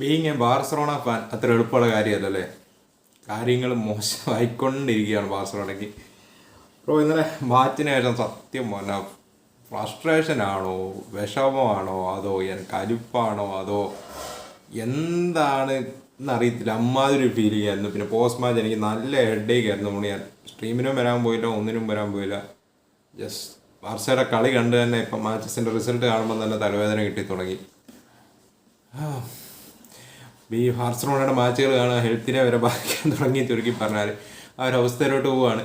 Being a Barcelona fan അത്ര എളുപ്പമുള്ള കാര്യമല്ലല്ലേ? കാര്യങ്ങൾ മോശമായിക്കൊണ്ടിരിക്കുകയാണ് ബാർസലോണയ്ക്ക് അപ്പോൾ ഇന്നലെ മാറ്റിന് ശേഷം സത്യം പറഞ്ഞാൽ ഫ്രസ്ട്രേഷൻ ആണോ വിഷമമാണോ അതോ എനിക്ക് കലിപ്പാണോ അതോ എന്താണ് എന്നറിയത്തില്ല. അമ്മാതിരി ഫീലിംഗ് ആയിരുന്നു പിന്നെ പോസ്റ്റ് മാച്ച് എനിക്ക് നല്ല ഹെഡേക്ക് ആയിരുന്നു. നമ്മൾ ഞാൻ സ്ട്രീമിനും വരാൻ പോയില്ല ഒന്നിനും വരാൻ പോയില്ല. ജസ്റ്റ് ബാർസയുടെ കളി കണ്ട് തന്നെ ഇപ്പം മാച്ചസിന്റെ റിസൾട്ട് കാണുമ്പോൾ തന്നെ തലവേദന കിട്ടി തുടങ്ങി. ഈ ബാർസലോണയുടെ മാച്ചുകൾ കാണാൻ ഹെൽത്തിനെ വരെ ബാധിക്കാൻ തുടങ്ങി ചുരുക്കി പറഞ്ഞാൽ ആ ഒരു അവസ്ഥയിലോട്ട് പോവുകയാണ്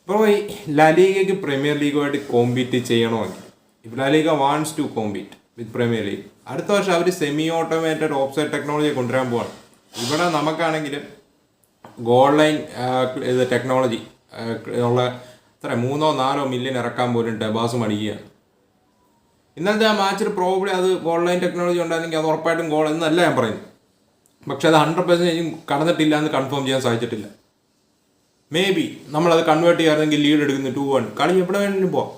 ഇപ്പോൾ ഈ ലാലീഗയ്ക്ക് പ്രീമിയർ ലീഗുമായിട്ട് കോമ്പീറ്റ് ചെയ്യണമെങ്കിൽ La Liga wants to compete with Premier League. അടുത്ത വർഷം അവർ സെമി ഓട്ടോമേറ്റഡ് ഓഫ്സൈഡ് ടെക്നോളജി കൊണ്ടുവരാൻ പോവാണ്. ഇവിടെ നമുക്കാണെങ്കിൽ ഗോൾ ലൈൻ ഇത് ടെക്നോളജി ഉള്ള എത്ര മൂന്നോ നാലോ മില്യൺ ഇറക്കാൻ പോലും ഡബാസ് മടിക്കുകയാണ്. ഇന്നത്തെ ആ മാച്ചിൽ പ്രോബ്ലി അത് ഗോൾ ലൈൻ ടെക്നോളജി ഉണ്ടായിരുന്നെങ്കിൽ അത് ഉറപ്പായിട്ടും ഗോൾ എന്നല്ല ഞാൻ പറയുന്നത്. പക്ഷെ അത് ഹൺഡ്രഡ് പെർസെന്റേജും കടന്നിട്ടില്ല എന്ന് കൺഫേം ചെയ്യാൻ സാധിച്ചിട്ടില്ല. മേ ബി നമ്മളത് കൺവേർട്ട് ചെയ്യാറുണ്ടെങ്കിൽ ലീഡ് എടുക്കുന്നു ടു വൺ കളി എവിടെ വേണമെങ്കിലും പോവാം.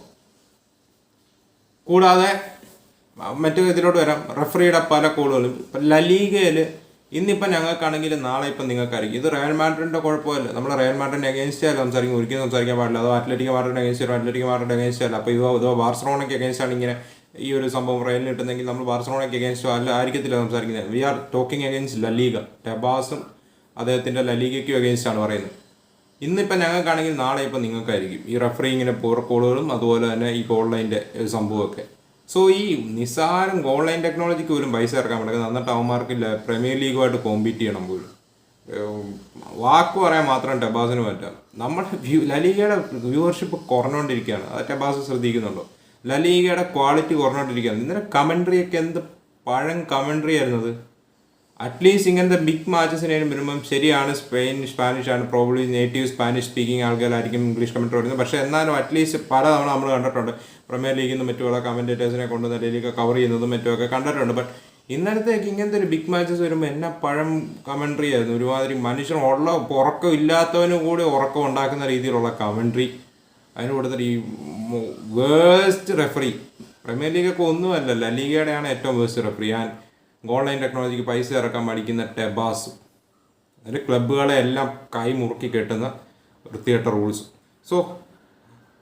കൂടാതെ മറ്റു ഇതിലോട്ട് വരാം. റെഫറിയുടെ പല കോളുകളും ഇപ്പം ലലീഗയിൽ ഇന്നിപ്പം ഞങ്ങൾക്കാണെങ്കിൽ നാളെ ഇപ്പം നിങ്ങൾക്കായിരിക്കും. ഇത് റയൽ മാഡ്രിഡിന്റെ കുഴപ്പമല്ല. നമ്മൾ റയൽ മാഡ്രിഡിന്റെ അഗേൻസ്റ്റ് ആയാലും സംസാരിക്കും. ഒരിക്കലും സംസാരിക്കാൻ പാടില്ല. അതോ അത്ലറ്റിക് മാഡ്രിഡിന്റെ അഗേൻസ്റ്റ് അത്ലറ്റിക് മാഡ്രിഡിന്റെ അഗേൻസ്റ്റ് അല്ല. അപ്പോൾ ഇതോ ഇതോ ബാർസലോണയ്ക്ക് അഗേൻസ്റ്റ് ആണ് ഇങ്ങനെ ഈ ഒരു സംഭവം റയലിന് കിട്ടുന്നെങ്കിൽ നമ്മൾ ബാർസലോണയ്ക്ക് അഗേൻസ്റ്റോ അല്ല ആയിരിക്കത്തില്ല സംസാരിക്കുന്നത്. We are talking against La Liga ടെബാസും അദ്ദേഹത്തിന്റെ ലലീഗയ്ക്കും അഗേൻസ്റ്റ് ആണ് പറയുന്നത്. ഇന്നിപ്പോൾ ഞങ്ങൾക്കാണെങ്കിൽ നാളെ ഇപ്പം നിങ്ങൾക്കായിരിക്കും. ഈ റഫറിങ്ങിന്റെ പോർ കോളുകളും അതുപോലെ തന്നെ ഈ ഗോൾ ലൈന്റെ സംഭവമൊക്കെ. സോ ഈ നിസ്സാരം ഗോൾ ലൈൻ ടെക്നോളജിക്ക് പോലും പൈസ ഇറക്കാൻ പറ്റുന്നത് എന്നിട്ട് അവന്മാർക്ക് പ്രീമിയർ ലീഗുമായിട്ട് കോമ്പീറ്റ് ചെയ്യണം പോലും. വാക്ക് പറയാൻ മാത്രം ടെബാസിന് പറ്റാം. നമ്മുടെ വ്യൂ ലലീഗയുടെ വ്യൂവർഷിപ്പ് കുറഞ്ഞുകൊണ്ടിരിക്കുകയാണ് അത് ടെബാസ് ശ്രദ്ധിക്കുന്നുണ്ടോ? ലലീഗയുടെ ക്വാളിറ്റി കുറഞ്ഞോണ്ടിരിക്കുകയാണ്. ഇന്നലെ കമൻട്രി ഒക്കെ എന്ത് പഴം കമൻട്രി ആയിരുന്നത്? അറ്റ്ലീസ്റ്റ് ഇങ്ങനത്തെ ബിഗ് മാച്ചസിന് വരുമ്പം ശരിയാണ് സ്പെയിൻ സ്പാനിഷ് ആണ്. പ്രോബ്ലി നേറ്റീവ് സ്പാനിഷ് സ്പീക്കിംഗ് ആൾക്കാരായിരിക്കും ഇംഗ്ലീഷ് കമന്ററി വരുന്നത്. പക്ഷേ എന്നാലും അറ്റ്ലീസ്റ്റ് പല തവണ നമ്മൾ കണ്ടിട്ടുണ്ട്. പ്രീമിയർ ലീഗിൽ നിന്നും മറ്റുള്ള കമന്റേറ്റേഴ്സിനെ കൊണ്ട് നിലയിലേക്ക് കവർ ചെയ്യുന്നതും മറ്റുമൊക്കെ കണ്ടിട്ടുണ്ട്. ബട്ട് ഇന്നലത്തേക്ക് ഇങ്ങനത്തെ ഒരു ബിഗ് മാച്ചസ് വരുമ്പോൾ എന്നാ പഴം കമൻട്രി ആയിരുന്നു? ഒരുമാതിരി മനുഷ്യൻ ഉള്ള ഉറക്കം ഇല്ലാത്തവനും കൂടി ഉറക്കം ഉണ്ടാക്കുന്ന രീതിയിലുള്ള കമൻട്രി അതിന് കൊടുത്തിട്ട് ഈ വേസ്റ്റ് റെഫറി പ്രീമിയർ ലീഗൊക്കെ ഒന്നുമല്ല ലീഗയുടെയാണ് ഏറ്റവും വേസ്റ്റ് റെഫറി ഞാൻ ഗോൾ ലൈൻ ടെക്നോളജിക്ക് പൈസ ഇറക്കാൻ പഠിക്കുന്ന ടെബാസ് അതിൽ ക്ലബ്ബുകളെ എല്ലാം കൈ മുറുക്കി കെട്ടുന്ന വൃത്തികെട്ട റൂൾസ് സോ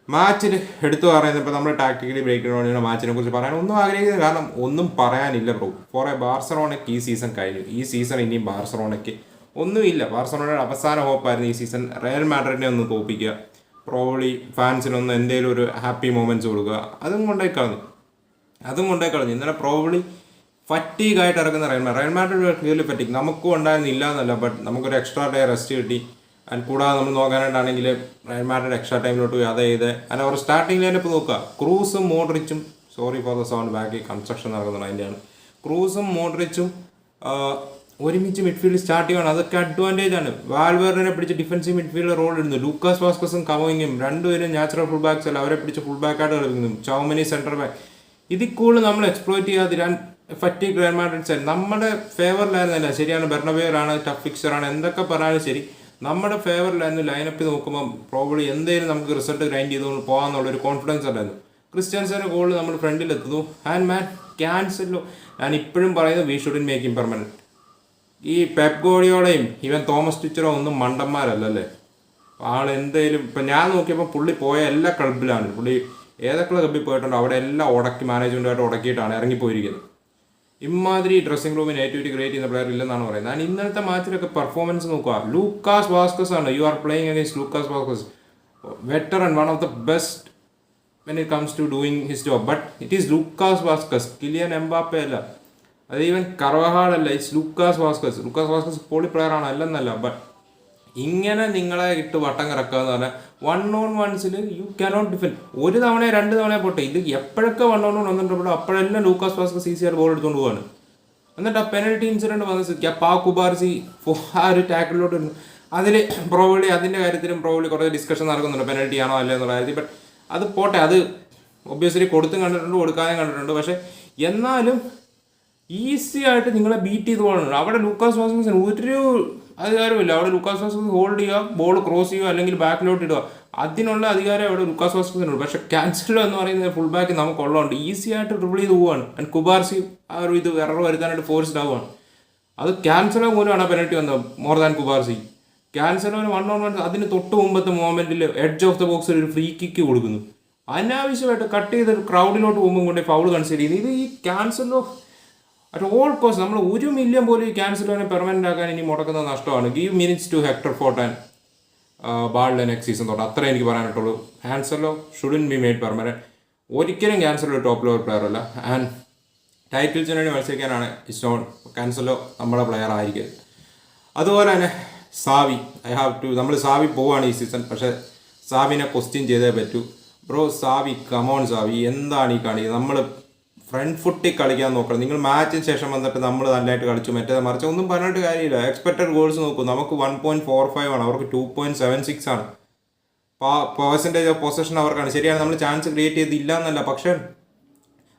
മാച്ചിൽ എടുത്തു പറയുന്നത് നമ്മൾ ടാക്ടിക്കലി ബ്രേക്ക് ഡൗണിയുടെ മാച്ചിനെ കുറിച്ച് പറയാൻ ഒന്നും ആഗ്രഹിക്കുന്നത് കാരണം ഒന്നും പറയാനില്ല ബ്രോ ഫോർ എ ബാർസലോണയ്ക്ക് ഈ സീസൺ കഴിഞ്ഞു. ഈ സീസൺ ഇനിയും ബാർസലോണയ്ക്ക് ഒന്നുമില്ല. ബാർസലോണയുടെ അവസാന ഹോപ്പായിരുന്നു ഈ സീസൺ റയൽ മാഡ്രിഡിനെ ഒന്ന് തോപ്പിക്കുക. പ്രോബ്ലി ഫാൻസിനൊന്ന് എന്തെങ്കിലും ഒരു ഹാപ്പി മൊമെന്റ്സ് കൊടുക്കുക. അതും കൊണ്ടേ കളഞ്ഞു. അതും കൊണ്ടേ കളഞ്ഞു. ഇന്നലെ പ്രോബ്ലി ഫറ്റീഗ് ആയിട്ട് ഇറക്കുന്ന Real Madrid Real Madrid really fatigue നമുക്കും ഉണ്ടായിരുന്നില്ല എന്നല്ല ബട്ട് നമുക്കൊരു എക്സ്ട്രാ ഡേ റെസ്റ്റ് കിട്ടി. ആൻഡ് കൂടാതെ നമ്മൾ നോക്കാനായിട്ടാണെങ്കിൽ റയൽ മാഡ്രിഡ് എക്സ്ട്രാ ടൈമിലോട്ട് പോയി അത് ചെയ്ത്. അല്ല അവർ സ്റ്റാർട്ടിംഗ് ഇപ്പോൾ നോക്കുക. ക്രൂസും മോഡ്രിച്ചും സോറി ഫോർ ദ സൗണ്ട് ബാക്കി കൺസ്ട്രക്ഷൻ നടക്കുന്നുണ്ട് അതിന്റെയാണ്. ക്രൂസും മോഡ്രിച്ചും ഒരുമിച്ച് മിഡ്ഫീൽഡ് സ്റ്റാർട്ട് ചെയ്യണം അതൊക്കെ അഡ്വാന്റേജ് ആണ്. വാൽവേറിനെ പിടിച്ച് ഡിഫൻസീവ് മിഡ്ഫീൽഡ് റോൾ ഇടുന്നു. ലൂക്കാസ് വാസ്കസും കവോയിങ്ങും രണ്ടുപേരും നാച്ചുറൽ ഫുൾ ബാക്സ് അല്ല. അവരെ പിടിച്ച് ഫുൾ ബാക്കായിട്ട് കളിക്കുന്നു ചൗമനി സെന്റർ ബാക്ക് ഇതിൽ കൂടുതൽ നമ്മൾ എക്സ്പ്ലോയിറ്റ് ചെയ്യാതെ ഫറ്റി ഗ്രാൻഡ് മാഡ്രിഡ് സൈഡ് നമ്മുടെ ഫേവറിലായിരുന്നല്ല ശരിയാണ് ബെർണബേറാണ് ടഫ് ഫിക്സറാണ് എന്തൊക്കെ പറഞ്ഞാലും ശരി. നമ്മുടെ ഫേവറിലായിരുന്നു ലൈനപ്പ് നോക്കുമ്പോൾ പ്രോബ്ലി എന്തെങ്കിലും നമുക്ക് റിസൾട്ട് ഗ്രൈൻഡ് ചെയ്തുകൊണ്ട് പോകാമെന്നുള്ള ഒരു കോൺഫിഡൻസ് ഉണ്ടായിരുന്നു ക്രിസ്ത്യൻസിന്റെ ഗോൾ നമ്മൾ ഫ്രണ്ടിലെത്തുന്നു ആൻഡ് മാൻ ക്യാൻസലോ ഞാൻ ഇപ്പോഴും പറയുന്നത് we shouldn't make him permanent ഈ പെപ് ഗോഡിയോടെയും ഇവൻ തോമസ് ടിച്ചറോ ഒന്നും മണ്ടന്മാരല്ലല്ലേ? ആൾ എന്തേലും ഇപ്പം ഞാൻ നോക്കിയപ്പോൾ പുള്ളി പോയ എല്ലാ ക്ലബിലാണ് പുള്ളി ഏതൊക്കെ ക്ലബിൽ പോയിട്ടുണ്ടോ അവിടെ എല്ലാം ഉടക്കി മാനേജ്മെന്റുമായിട്ട് ഉടക്കിയിട്ടാണ് ഇറങ്ങിപ്പോയിരിക്കുന്നത്. ഇമാതിരി ഡ്രസ്സിംഗ് റൂമിന് ഏറ്റവും ക്രിയേറ്റ് ചെയ്യുന്ന പ്ലെയർ ഇല്ലെന്നാണ് പറയുന്നത്. ഞാൻ ഇന്നലത്തെ മാച്ചിലൊക്കെ പെർഫോമൻസ് നോക്കുക ലൂക്കാസ് വാസ്കസ് ആണ്. You are playing against Lucas Vazquez and one of the best when it comes to doing his job but it is Lucas Vazquez Kylian Mbappe അല്ല. അത് ഈവൻ കർവഹാൾ അല്ല it's Lucas Vazquez. Lucas Vazquez poly player ആണ് അല്ലെന്നല്ല but ഇങ്ങനെ നിങ്ങളെ ഇട്ട് വട്ടം കിടക്കുക എന്ന് പറഞ്ഞാൽ വൺ ഓൺ വൺസിൽ യു കാനോട്ട് ഡിഫെൻഡ് ഒരു തവണ രണ്ട് തവണ പോട്ടെ ഇത് എപ്പോഴൊക്കെ വൺ ഓൺ വൺ വന്നിട്ടുണ്ടോ അപ്പോഴെല്ലാം ലൂക്കാസ് വാസ്കസ് ഈസിയായിട്ട് ബോൾ എടുത്തുകൊണ്ട് പോവാണ്. എന്നിട്ട് ആ പെനൽറ്റി ഇൻസിഡന്റ് വന്ന ആ പാ കുബാർസി ആ ഒരു ടാക്കിലോട്ട് അതിൽ പ്രോബ്ലി അതിന്റെ കാര്യത്തിലും പ്രോബ്ലി കുറേ ഡിസ്കഷൻ നടക്കുന്നുണ്ട് പെനൽറ്റി ആണോ അല്ലേ എന്നുള്ള കാര്യത്തിൽ. ബട്ട് അത് പോട്ടെ അത് ഒബ്വിയസ്ലി കൊടുത്തും കണ്ടിട്ടുണ്ട് കൊടുക്കാതെ കണ്ടിട്ടുണ്ട്. പക്ഷേ എന്നാലും ഈസി ആയിട്ട് നിങ്ങളെ ബീറ്റ് ചെയ്ത് പോകണം അവിടെ ലൂക്കാസ് വാസ്കസിന് ഒരു അധികാരമില്ല അവിടെ ലൂക്കാസ് വാസ്കസ് ഹോൾഡ് ചെയ്യുക ബോൾ ക്രോസ് ചെയ്യുക അല്ലെങ്കിൽ ബാക്കിലോട്ട് ഇടുക. അതിനുള്ള അധികാരം അവിടെ ലൂക്കാസ് വാസ്കസിനുണ്ട് പക്ഷെ ക്യാൻസലോ എന്ന് പറയുന്നത് ഫുൾ ബാക്ക് നമുക്ക് ഉള്ളതുകൊണ്ട് ഈസി ആയിട്ട് ഡ്രിബിൾ ചെയ്ത് പോവാണ്. ആൻഡ് കുബാർസി ആ ഒരു ഇത് എറർ വരുത്താനായിട്ട് ഫോഴ്സ്ഡ് ആവുകയാണ് അത് ക്യാൻസലോ മൂലമാണ് ആ പെനൽറ്റി വന്നത് മോർ ദാൻ കുബാർസി ക്യാൻസലോന് വൺ ഓൺ വൺ അതിന് തൊട്ട് മുമ്പത്തെ മോമെന്റിൽ എഡ്ജ് ഓഫ് ദ ബോക്സിൽ ഒരു ഫ്രീ കിക്ക് കൊടുക്കുന്നു. അനാവശ്യമായിട്ട് കട്ട് ചെയ്ത് ക്രൗഡിലോട്ട് പോകുമ്പോൾ കൊണ്ടേ ഫൗൾ കൺസിഡർ ചെയ്യുന്നു. ഇത് ഈ ക്യാൻസലോ അറ്റ് ഓൾ കോസ്റ്റ് നമ്മൾ ഒരു മില്യൺ പോലും ഈ ക്യാൻസലോനെ പെർമനന്റ് ആക്കാൻ ഇനി മുടക്കുന്ന നഷ്ടമാണ്. Give minutes to Hector Fort and ബാളിലെ next season തൊട്ട്. അത്രേ എനിക്ക് പറയാനായിട്ടുള്ളൂ. Cancelo shouldn't be made permanent ഒരിക്കലും ക്യാൻസലോ ടോപ്പ് ലെവൽ പ്ലെയർ അല്ല. ആൻഡ് ടൈറ്റിൽസിന് വേണ്ടി മത്സരിക്കാനാണ് ഇഷ്ടം. ക്യാൻസലോ നമ്മുടെ പ്ലെയർ ആയിരിക്കും. അതുപോലെ തന്നെ സാവി ഐ ഹാവ് ടു നമ്മൾ സാവി പോവാണ് ഈ സീസൺ പക്ഷേ സാവിനെ ക്വസ്റ്റ്യൻ ചെയ്തേ പറ്റൂ. ബ്രോ സാവി കമോൺ സാവി എന്താണ് ഈ കാണിക്കുന്നത് നമ്മൾ ഫ്രണ്ട് ഫുട്ടിൽ കളിക്കാൻ നോക്കണം. നിങ്ങൾ മാച്ചിന് ശേഷം വന്നിട്ട് നമ്മൾ നല്ലതായിട്ട് കളിച്ചു. മറ്റേ മറിച്ച് ഒന്നും പറഞ്ഞിട്ട് കാര്യമില്ല. എക്സ്പെക്റ്റഡ് ഗോൾസ് നോക്കൂ. നമുക്ക് വൺ പോയിന്റ് ഫോർ ഫൈവ് ആണ്. അവർക്ക് ടു പോയിന്റ് സെവൻ സിക്സ് ആണ്. പെർസെന്റേജ് ഓഫ് പൊസഷൻ അവർക്കാണ്. ശരിയാണ് നമ്മൾ ചാൻസ് ക്രിയേറ്റ് ചെയ്തില്ല എന്നല്ല പക്ഷേ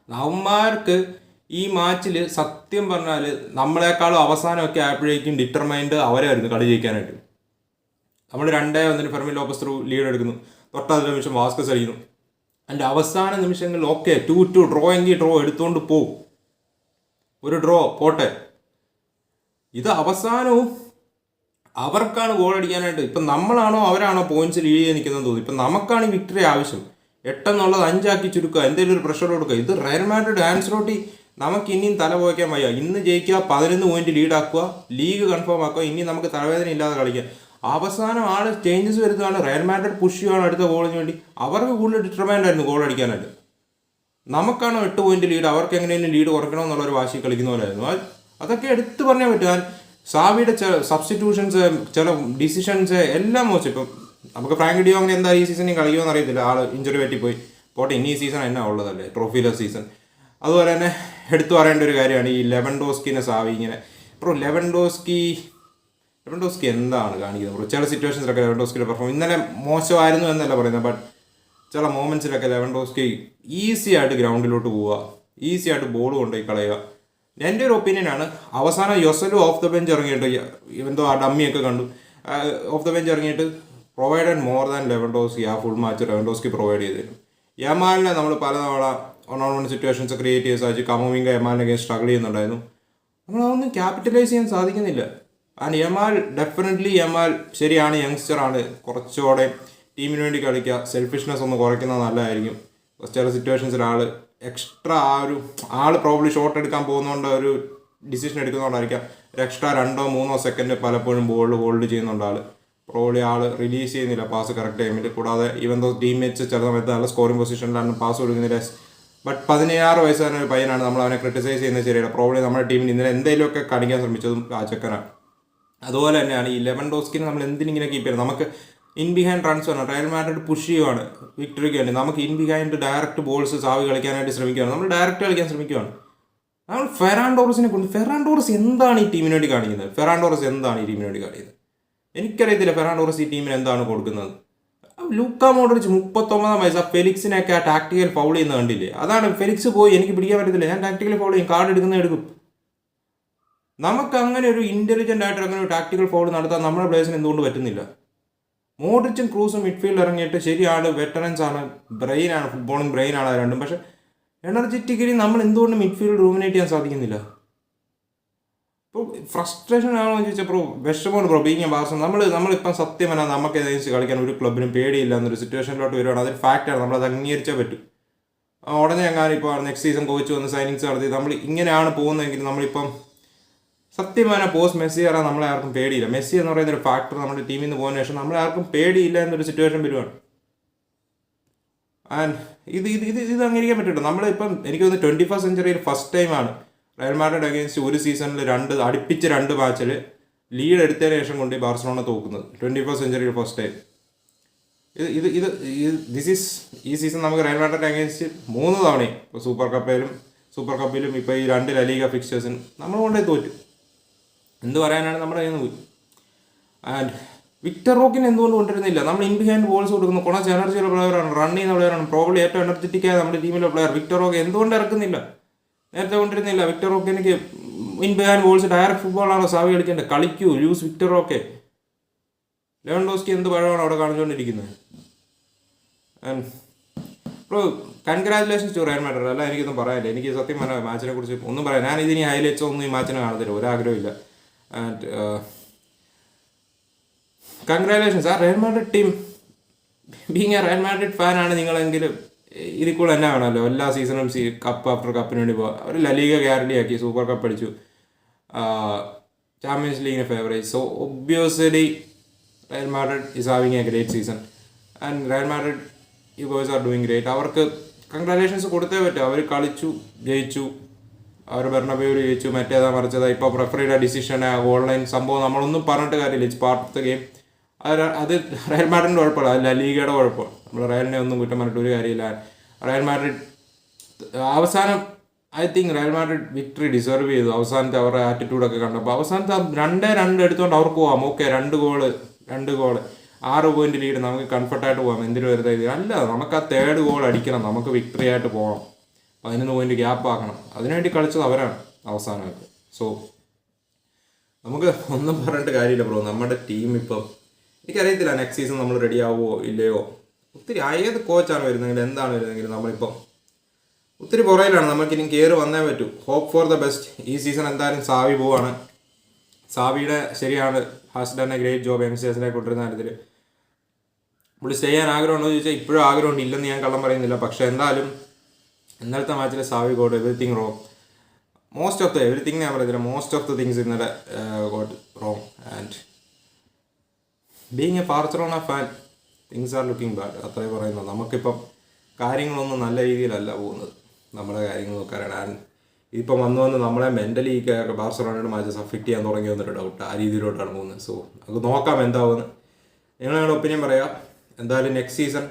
അവന്മാർക്ക് ഈ മാച്ചിൽ സത്യം പറഞ്ഞാൽ നമ്മളെക്കാളും അവസാനമൊക്കെ ആയപ്പോഴേക്കും ഡിറ്റർമൈൻഡ് അവരായിരുന്നു കളി ജയിക്കാനായിട്ട്. നമ്മൾ രണ്ടേ ഒന്നിന് ഫെർമി ലോപ്പസ് ത്രൂ ലീഡ് എടുക്കുന്നു. തൊട്ടതിന് നിമിഷം വാസ്കസ് അടിക്കുന്നു. അതിന്റെ അവസാന നിമിഷങ്ങളിൽ ഓക്കെ ടു ടു ഡ്രോ എങ്കിൽ ഡ്രോ എടുത്തുകൊണ്ട് പോവും ഒരു ഡ്രോ പോട്ടെ. ഇത് അവസാനവും അവർക്കാണ് ഗോൾ അടിക്കാനായിട്ട്. ഇപ്പം നമ്മളാണോ അവരാണോ പോയിന്റ്സ് ലീഡ് ചെയ്യാൻ നിൽക്കുന്നത് തോന്നുന്നു. ഇപ്പം നമുക്കാണ് ഈ വിക്ടറി ആവശ്യം. എട്ടെന്നുള്ളത് അഞ്ചാക്കി ചുരുക്കുക. എന്തെങ്കിലും ഒരു പ്രഷർ കൊടുക്കുക. ഇത് റയൽ മാഡ്രിഡ് ആൻസറോട്ടി നമുക്ക് ഇനിയും തല പോയിക്കാൻ വയ്യ. ഇന്ന് ജയിക്കുക പതിനൊന്ന് പോയിന്റ് ലീഡാക്കുക ലീഗ് കൺഫേം ആക്കുക. ഇനി നമുക്ക് തലവേദന ഇല്ലാതെ കളിക്കാം. അവസാനം ആൾ ചേഞ്ചസ് വരുത്തുകയാണ് റയൽ മാഡ്രിഡ് പുഷ് ചെയ്യുകയാണ് അടുത്ത ഗോളിന് വേണ്ടി. അവർക്ക് കൂടുതൽ ഡിറ്റർമൈൻഡ് ആയിരുന്നു ഗോൾ അടിക്കാനായിട്ട്. നമുക്കാണ് എട്ട് പോയിന്റ് ലീഡ് അവർക്ക് എങ്ങനെയെങ്കിലും ലീഡ് കുറയ്ക്കണം എന്നുള്ള ഒരു വാശി കളിക്കുന്ന പോലെയായിരുന്നു. അത് അതൊക്കെ എടുത്തു പറഞ്ഞാൽ പറ്റും. സാവിയുടെ ചില സബ്സ്റ്റിറ്റ്യൂഷൻസ് ചില ഡിസിഷൻസ് എല്ലാം മോശം. ഇപ്പം നമുക്ക് ഫ്രാങ്ക് ഡിയോ അങ്ങനെ എന്താ ഈ സീസണിൽ കളിക്കുമെന്ന് അറിയത്തില്ല ആൾ ഇഞ്ചുറി പറ്റിപ്പോയി. പോട്ടെ ഇനി സീസൺ എന്നാ ഉള്ളതല്ലേ? ട്രോഫിയിലെ സീസൺ അതുപോലെ തന്നെ എടുത്തു പറയേണ്ട ഒരു കാര്യമാണ് ഈ ലെവൻ ഡോസ്കിനെ സാവി ഇങ്ങനെ. ഇപ്പോൾ ലെവൻ ഡോസ്കി ലെവൻ ഡോസ്കി എന്താണ് കാണിക്കുന്നത്? ചില സിറ്റുവേഷൻസിലൊക്കെ ലെവൻഡോസ്കിയുടെ പെർഫോം ഇന്നലെ മോശമായിരുന്നു എന്നല്ല പറയുന്നത് ബട്ട് ചില മൊമെൻസിലൊക്കെ ലെവൻഡോസ്കി ഈസി ആയിട്ട് ഗ്രൗണ്ടിലോട്ട് പോവുക ഈസി ആയിട്ട് ബോൾ കൊണ്ടുപോയി കളയുക. എന്റെ ഒരു ഒപ്പീനിയനാണ് അവസാനം യൊസലു ഓഫ് ദ ബെഞ്ച് ഇറങ്ങിയിട്ട് എന്തോ ആ ഡമ്മിയൊക്കെ കണ്ടു ഓഫ് ദ ബെഞ്ച് ഇറങ്ങിയിട്ട് പ്രൊവൈഡഡ് മോർ ദാൻ ലെവൻഡോസ്കി ആ ഫുൾ മാച്ച് ലെവൻഡോസ്കി പ്രൊവൈഡ് ചെയ്തിരുന്നു. യമാലിനെ നമ്മൾ പലതവണ one on one situations create ചെയ്ത് സാധിച്ചു കമോവിങ്ക യമാലിനൊക്കെ സ്ട്രഗിൾ ചെയ്യുന്നുണ്ടായിരുന്നു നമ്മളതൊന്നും ക്യാപിറ്റലൈസ് ചെയ്യാൻ സാധിക്കുന്നില്ല. ആൻഡ് യമാൽ ഡെഫിനറ്റ്ലി യമാൽ ശരിയാണ് യങ്സ്റ്ററാണ് കുറച്ചുകൂടെ ടീമിന് വേണ്ടി കളിക്കുക. സെൽഫിഷ്നെസ് ഒന്ന് കുറയ്ക്കുന്നത് നല്ലതായിരിക്കും. ചില സിറ്റുവേഷൻസിൽ ആൾ എക്സ്ട്രാ ആ ഒരു ആൾ പ്രോബ്ലി ഷോട്ട് എടുക്കാൻ പോകുന്നതുകൊണ്ട് ഒരു ഡിസിഷൻ എടുക്കുന്നതുകൊണ്ടായിരിക്കാം. ഒരു എക്സ്ട്രാ രണ്ടോ മൂന്നോ സെക്കൻഡ് പലപ്പോഴും ബോൾ ഹോൾഡ് ചെയ്യുന്നുണ്ട് ആൾ പ്രോബ്ലി ആൾ റിലീസ് ചെയ്യുന്നില്ല പാസ് കറക്റ്റ് ടൈമിൽ കൂടാതെ ഈവൻ ദോ ടീംമേറ്റ്സ് ചില സമയത്ത് നല്ല സ്കോറിംഗ് പൊസിഷനിലാണ് പാസ് കൊടുക്കുന്നില്ല. ബട്ട് പതിനേഴാറ് വയസ്സുകാരൻ ഒരു പയ്യനാണ്. നമ്മൾ അവനെ ക്രിട്ടിസൈസ് ചെയ്യുന്നത് ശരിയല്ല. പ്രോബ്ലി നമ്മുടെ ടീമിന് ഇന്നലെ എന്തെങ്കിലുമൊക്കെ കാണിക്കാൻ ശ്രമിച്ചതും ആ ചെക്കനാണ് അതുപോലെ തന്നെയാണ് ഈ ലെവൻ ഡോസ്കിനെ നമ്മൾ എന്തിനിങ്ങനെ കീപ്പ് ചെയ്യണം? നമുക്ക് ഇൻ ബിഹൈൻഡ് റൺസ് വേണം റയൽ മാഡ്രിഡ് പുഷ് ചെയ്യുവാണ്. വിക്ടറിക്ക് വേണ്ടി നമുക്ക് in behind direct balls Xavi കളിക്കാനായിട്ട് ശ്രമിക്കുകയാണ് നമ്മൾ ഡയറക്റ്റ് കളിക്കാൻ ശ്രമിക്കുകയാണ് നമ്മൾ ഫെറാൻഡോറസിനെ കൊണ്ട് ഫെറാൻഡോറസ് എന്താണ് ഈ ടീമിന് വേണ്ടി കാണിക്കുന്നത്? ഫെറാൻഡോറസ് എന്താണ് ഈ ടീമിന് വേണ്ടി കാണിക്കുന്നത്? എനിക്കറിയത്തില്ല ഫെറാൻഡോറസ് ഈ ടീമിന് എന്താണ് കൊടുക്കുന്നത്. ലൂക്ക മോഡറിച്ച് മുപ്പത്തൊമ്പതാം വയസ്സ് ആ ഫെലിക്സിനെയൊക്കെ ആ ടാക്ടിക്കൽ ഫൗൾ ചെയ്യുന്ന കണ്ടില്ലേ? അതാണ് ഫെലിക്സ് പോയി എനിക്ക് പിടിക്കാൻ പറ്റത്തില്ല. ഞാൻ ടാക്ടിക്കൽ ഫൗൾ ചെയ്യും. കാർഡ് എടുക്കുന്ന എടുക്കും. നമുക്ക് അങ്ങനെ ഒരു ഇന്റലിജന്റ് ആയിട്ട് അങ്ങനെ ഒരു ടാക്ടിക്കൽ ഫോൾഡ് നടത്താൻ നമ്മുടെ പ്ലേയേഴ്സിന് എന്തുകൊണ്ട് പറ്റുന്നില്ല? മോഡ്രിച്ചും ക്രൂസും മിഡ്ഫീൽഡ് ഇറങ്ങിയിട്ട് ശരിയാണ് വെറ്ററൻസ് ആണ് ബ്രെയിനാണ് ബ്രെയിൻ ആണ് രണ്ടും. പക്ഷെ എനർജറ്റിക്കലി നമ്മൾ എന്തുകൊണ്ട് മിഡ്ഫീൽഡ് റൂമിനേറ്റ് ചെയ്യാൻ സാധിക്കുന്നില്ല? ഇപ്പോൾ ഫ്രസ്ട്രേഷൻ ആണോ എന്ന് ചോദിച്ചാൽ ബ്രോ വിഷമമാണ് ബ്രോ ബീങ് ബാർസ നമ്മൾ നമ്മളിപ്പം സത്യം പറഞ്ഞാൽ നമുക്ക് ഏകദേശം കളിക്കാൻ ഒരു ക്ലബിനും പേടിയില്ല എന്നൊരു സിറ്റുവേഷനിലോട്ട് വരുവാണ്. അതൊരു ഫാക്റ്റാണ് നമ്മളത് അംഗീകരിച്ചേ പറ്റും. ഉടനെ എങ്ങാനും ഇപ്പോൾ നെക്സ്റ്റ് സീസൺ കോച്ച് വന്ന് സൈനിങ്സ് നടത്തി. നമ്മൾ ഇങ്ങനെയാണ് പോകുന്നതെങ്കിൽ നമ്മളിപ്പം സത്യം പറഞ്ഞാൽ പോസ്റ്റ് മെസ്സി പറയാൻ നമ്മളെ ആർക്കും പേടിയില്ല. മെസ്സി എന്ന് പറയുന്ന ഒരു ഫാക്ടർ നമ്മുടെ ടീമിൽ നിന്ന് പോകുന്ന ശേഷം നമ്മളെ ആർക്കും പേടിയില്ല എന്നൊരു സിറ്റുവേഷൻ വരുവാണ്. ആൻഡ് ഇത് ഇത് ഇത് ഇത് അംഗീകരിക്കാൻ പറ്റില്ല. നമ്മളിപ്പം എനിക്ക് തോന്നുന്നു ട്വന്റി ഫസ്റ്റ് സെഞ്ചുറിയിൽ ഫസ്റ്റ് ടൈമാണ് റയൽ മാഡ്രിഡ് അഗേൻസ്റ്റ് ഒരു സീസണിൽ രണ്ട് അടുപ്പിച്ച് രണ്ട് മാച്ചിൽ ലീഡ് എടുത്തതിന് ശേഷം കൊണ്ട് ബാർസലോണ തോക്കുന്നത്. ട്വന്റി ഫസ്റ്റ് സെഞ്ചുറിയിൽ ഫസ്റ്റ് ടൈം ഇത് ഇത് ഇത് ദിസ് ഈസ് ഈ സീസൺ നമുക്ക് റയൽ മാഡ്രിഡ് അഗേൻസ്റ്റ് മൂന്ന് തവണയും ഇപ്പോൾ സൂപ്പർ കപ്പിലും സൂപ്പർ കപ്പിലും ഇപ്പോൾ ഈ രണ്ട് ലലീഗ ഫിക്സ്റ്റേഴ്സിനും നമ്മൾ കൊണ്ടേ തോറ്റു. എന്ത് പറയാനാണ് നമ്മുടെ കയ്യിൽ നിന്ന്? ആൻഡ് വിക്ടർ റോക്കിന് എന്തുകൊണ്ട് കൊണ്ടിരുന്നില്ല നമ്മൾ ഇൻ ബിഹൈൻഡ് ബോൾസ് കൊടുക്കുന്നു കുറച്ച് എനർജിയുള്ള പ്ലെയറാണ് റൺ ചെയ്യുന്ന പ്ലെയറാണ് പ്രോബ്ലി ഏറ്റവും എനർജറ്റിക് ആയ നമ്മുടെ ടീമിലെ പ്ലെയർ വിക്ടർ റോക്ക് എന്തുകൊണ്ട് ഇറക്കുന്നില്ല? നേരത്തെ കൊണ്ടിരുന്നില്ല വിക്ടർ റോക്ക് എനിക്ക് ഇൻ ബിഹൈൻഡ് ബോൾസ് ഡയറക്റ്റ് ഫുട്ബോളാണോ സാവി കളിക്കേണ്ടത്? കളിക്കൂ loose Victor Roque. Lewandowski എന്ത് പഴമാണ് അവിടെ കാണിച്ചുകൊണ്ടിരിക്കുന്നത്? Bro congratulations to Real Madrid അല്ല എനിക്കൊന്നും പറയാനില്ല. എനിക്ക് സത്യം പറഞ്ഞ മാച്ചിനെ കുറിച്ച് ഒന്നും പറയാം ഞാൻ ഇതിനി ഹൈലൈറ്റ്സോ ഒന്നും ഈ മാച്ചിനെ കാണത്തില്ല. ഒരാഗ്രഹമില്ല ആൻഡ് കൺഗ്രാലേഷൻസ് ആ Real Madrid team being a Real Madrid ഫാനാണ് നിങ്ങളെങ്കിലും ഇതിൽ കൂടെ തന്നെ വേണമല്ലോ. എല്ലാ സീസണും സീ കപ്പ് ആഫ്റ്റർ കപ്പിന് വേണ്ടി പോകാം അവർ ലലീഗ ഗ്യാരണ്ടി ആക്കി സൂപ്പർ കപ്പ് അടിച്ചു. ചാമ്പ്യൻസ് ലീഗിന് favourite so obviously Real Madrid is having a great season and Real Madrid you boys are doing great അവർക്ക് കൺഗ്രാലേഷൻസ് കൊടുത്തേ പറ്റും. അവർ കളിച്ചു ജയിച്ചു. അവർ ബെർണബേയിൽ ജയിച്ചു മറ്റേതാ മറിച്ചതാ. ഇപ്പോൾ റെഫറിയുടെ ഡിസിഷൻ ഓൺലൈൻ സംഭവം നമ്മളൊന്നും പറഞ്ഞിട്ട് കാര്യമില്ല. It's part of the game അത് അത് റയൽ മാഡ്രിഡിന്റെ കുഴപ്പമില്ല. അല്ല ലീഗയുടെ കുഴപ്പമാണ് നമ്മൾ റയലിനെ ഒന്നും കുറ്റം പറഞ്ഞിട്ട് ഒരു കാര്യമില്ല. റയൽ മാഡ്രിഡ് അവസാനം I think Real Madrid victory deserve ചെയ്തു. അവസാനത്തെ അവരുടെ ആറ്റിറ്റ്യൂഡൊക്കെ കണ്ടപ്പോൾ അവസാനത്തെ രണ്ടേ രണ്ട് എടുത്തുകൊണ്ട് അവർക്ക് പോവാം. ഓക്കെ രണ്ട് ഗോൾ രണ്ട് ഗോൾ ആറ് പോയിന്റ് ലീഡ് നമുക്ക് കംഫർട്ടായിട്ട് പോകാം എന്തിനു വെറുതെ ഇത്? അല്ല നമുക്ക് ആ തേർഡ് ഗോൾ അടിക്കണം. നമുക്ക് വിക്ടറി ആയിട്ട് പോകണം പതിനൊന്ന് പോയിന്റ് ഗ്യാപ്പ് ആക്കണം. അതിനുവേണ്ടി കളിച്ചത് അവരാണ് അവസാനമായിട്ട്. സോ നമുക്ക് ഒന്നും പറഞ്ഞിട്ട് കാര്യമില്ല ബ്രോ നമ്മുടെ ടീം ഇപ്പം എനിക്കറിയത്തില്ല നെക്സ്റ്റ് സീസൺ നമ്മൾ റെഡി ആവുമോ ഇല്ലയോ. ഒത്തിരി ഏത് കോച്ചാണ് വരുന്നെങ്കിൽ എന്താണ് വരുന്നെങ്കിൽ നമ്മളിപ്പം ഒത്തിരി പുറയിലാണ് നമുക്ക് ഇനി കയറി വന്നേ പറ്റൂ. ഹോപ്പ് ഫോർ ദ ബെസ്റ്റ് ഈ സീസൺ എന്തായാലും സാവി പോവാണ്. സാവിയുടെ ശരിയാണ്. ഹാസ് എ ഗ്രേറ്റ് ജോബ് എസിനെ കൊണ്ടുവരുന്ന കാര്യത്തിൽ. പുള്ളി സ്റ്റേ ചെയ്യാൻ ആഗ്രഹമുണ്ടോ എന്ന് ചോദിച്ചാൽ ഇപ്പോഴും ആഗ്രഹമുണ്ട്. ഇല്ലെന്ന് ഞാൻ കള്ളം പറയുന്നില്ല. പക്ഷേ എന്തായാലും ഇന്നലത്തെ മാച്ചിൽ Xavi got everything wrong most of the everything ഞാൻ പറയുന്നത് മോസ്റ്റ് ഓഫ് ദ തിങ്സ് ഇന്നലെ got wrong and being a Barcelona fan things are looking bad അത്രേ പറയുന്നത് നമുക്കിപ്പം കാര്യങ്ങളൊന്നും നല്ല രീതിയിലല്ല പോകുന്നത്. നമ്മുടെ കാര്യങ്ങൾ നോക്കാനാണ്. ആൻഡ് ഇപ്പം വന്നു വന്ന് നമ്മളെ മെന്റലി ബാർസലോണയുടെ മാച്ചസ് അഫക്റ്റ് ചെയ്യാൻ തുടങ്ങി വന്നൊരു ഡൗട്ട് ആ രീതിയിലോട്ടാണ് പോകുന്നത്. സോ അത് നോക്കാം എന്താവുമെന്ന്. നിങ്ങളുടെ ഒപ്പീനിയൻ പറയാം? എന്തായാലും നെക്സ്റ്റ് സീസൺ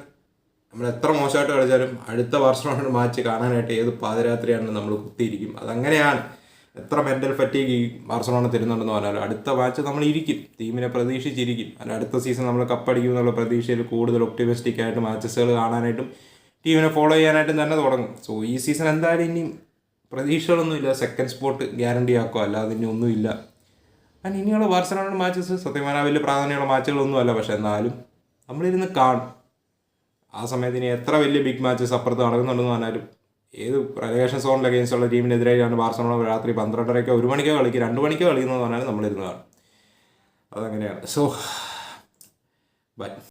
നമ്മൾ എത്ര മോശമായിട്ട് കളിച്ചാലും അടുത്ത ബാർസലോണയുടെ മാച്ച് കാണാനായിട്ട് ഏത് പാതിരാത്രിയാണ് നമ്മൾ കുത്തിയിരിക്കും. അതങ്ങനെയാണ്. എത്ര മെന്റൽ ഫറ്റീഗ് ഈ ബാർസലോണ തരുന്നുണ്ടെന്ന് പറഞ്ഞാലും അടുത്ത മാച്ച് നമ്മൾ ഇരിക്കും. ടീമിനെ പ്രതീക്ഷിച്ചിരിക്കും. അല്ല അടുത്ത സീസൺ നമ്മൾ കപ്പടിക്കും എന്നുള്ള പ്രതീക്ഷയിൽ കൂടുതൽ ഒപ്റ്റിമിസ്റ്റിക് ആയിട്ട് മാച്ചസുകൾ കാണാനായിട്ടും ടീമിനെ ഫോളോ ചെയ്യാനായിട്ടും തന്നെ തുടങ്ങും. സോ ഈ സീസൺ എന്തായാലും ഇനി പ്രതീക്ഷകളൊന്നുമില്ല സെക്കൻഡ് സ്പോട്ട് ഗ്യാരണ്ടി ആക്കുക അല്ലാതെ ഇനി ഒന്നുമില്ല ആൻഡ് ഇനിയുള്ള ബാർസലോണ മാച്ചസ് സത്യം പറഞ്ഞാൽ വലിയ പ്രാധാന്യമുള്ള മാച്ചുകളൊന്നുമല്ല പക്ഷെ എന്നാലും നമ്മളിരുന്ന് കാണും. ആ സമയത്ത് ഇനി എത്ര വലിയ ബിഗ് മാച്ചസ് അപ്പുറത്ത് നടക്കുന്നുണ്ടെന്ന് പറഞ്ഞാലും ഏത് പ്രദേശ സോണിൽ അഗേൻസ്റ്റ് ഉള്ള ടീമിനെതിരെയാണ് ബാർസലോണ രാത്രി പന്ത്രണ്ടരയ്ക്കോ ഒരു മണിക്കോ കളിക്കും രണ്ട് മണിക്കോ കളിക്കുന്നതെന്ന് പറഞ്ഞാലും നമ്മളിരുന്ന് കാണും. അതങ്ങനെയാണ്. So by